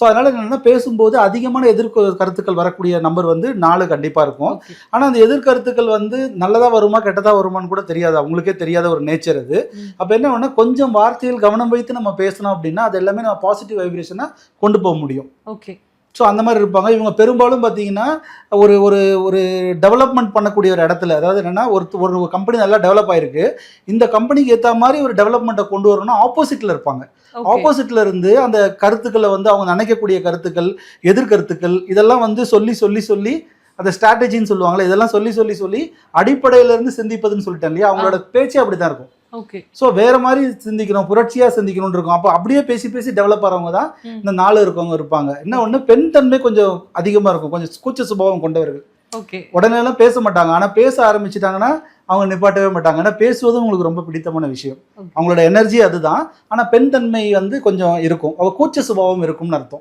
So அதனால என்னன்னா பேசும்போது அதிகமான எதிர்க்கு கருத்துக்கள் வரக்கூடிய நம்பர் வந்து நாலு கண்டிப்பா இருக்கும். Okay. ஆனா அந்த எதிர்கருத்துக்கள் வந்து நல்லதா வருமா கெட்டதா வருமான்னு கூட தெரியாது. அவங்களுக்கே தெரியாத ஒரு நேச்சர் அது. அப்ப என்ன ஒண்ணா கொஞ்சம் வார்த்தையில் கவனம் வைத்து நம்ம பேசணும் அப்படின்னா அது எல்லாமே நம்ம பாசிட்டிவ் வைப்ரேஷனா கொண்டு போக முடியும். ஓகே ஸோ அந்த மாதிரி இருப்பாங்க. இவங்க பெரும்பாலும் பார்த்தீங்கன்னா ஒரு ஒரு ஒரு டெவலப்மெண்ட் பண்ணக்கூடிய ஒரு இடத்துல அதாவது என்னன்னா ஒரு ஒரு கம்பெனி நல்லா டெவலப் ஆயிருக்கு. இந்த கம்பெனிக்கு ஏற்ற மாதிரி ஒரு டெவலப்மெண்ட்டை கொண்டு வரணும்னா ஆப்போசிட்ல இருப்பாங்க. ஓகே ஆப்போசிட்ல இருந்து அந்த கருத்துக்களை வந்து அவங்க நினைக்கக்கூடிய கருத்துக்கள் எதிர்கருத்துக்கள் இதெல்லாம் வந்து சொல்லி சொல்லி சொல்லி அந்த ஸ்ட்ராட்டஜின்னு சொல்லுவாங்கல்ல இதெல்லாம் சொல்லி சொல்லி சொல்லி அடிப்படையில இருந்து சிந்திப்பதுன்னு சொல்லிட்டேன் இல்லையா? அவங்களோட பேச்சே அப்படிதான் இருக்கும். ஓகே. ஸோ வேற மாதிரி சிந்திக்கணும் புரட்சியா சிந்திக்கணும்னு இருக்கும். அப்போ அப்படியே பேசி பேசி டெவலப் ஆகிறவங்க தான். இந்த நாலு இருக்கவங்க இருப்பாங்க. என்ன ஒன்று பெண் தன்மை கொஞ்சம் அதிகமா இருக்கும். கொஞ்சம் கூச்ச சுபாவம் கொண்டவர்கள். ஓகே. உடனே எல்லாம் பேச மாட்டாங்க. ஆனா பேச ஆரம்பிச்சிட்டாங்கன்னா அவங்க நிப்பாட்டவே மாட்டாங்க. ஏன்னா பேசுவதும் உங்களுக்கு ரொம்ப பிடித்தமான விஷயம். அவங்களோட எனர்ஜி அதுதான். ஆனா பெண் தன்மை வந்து கொஞ்சம் இருக்கும். அவ கூச்ச சுபாவம் இருக்கும்னு அர்த்தம்.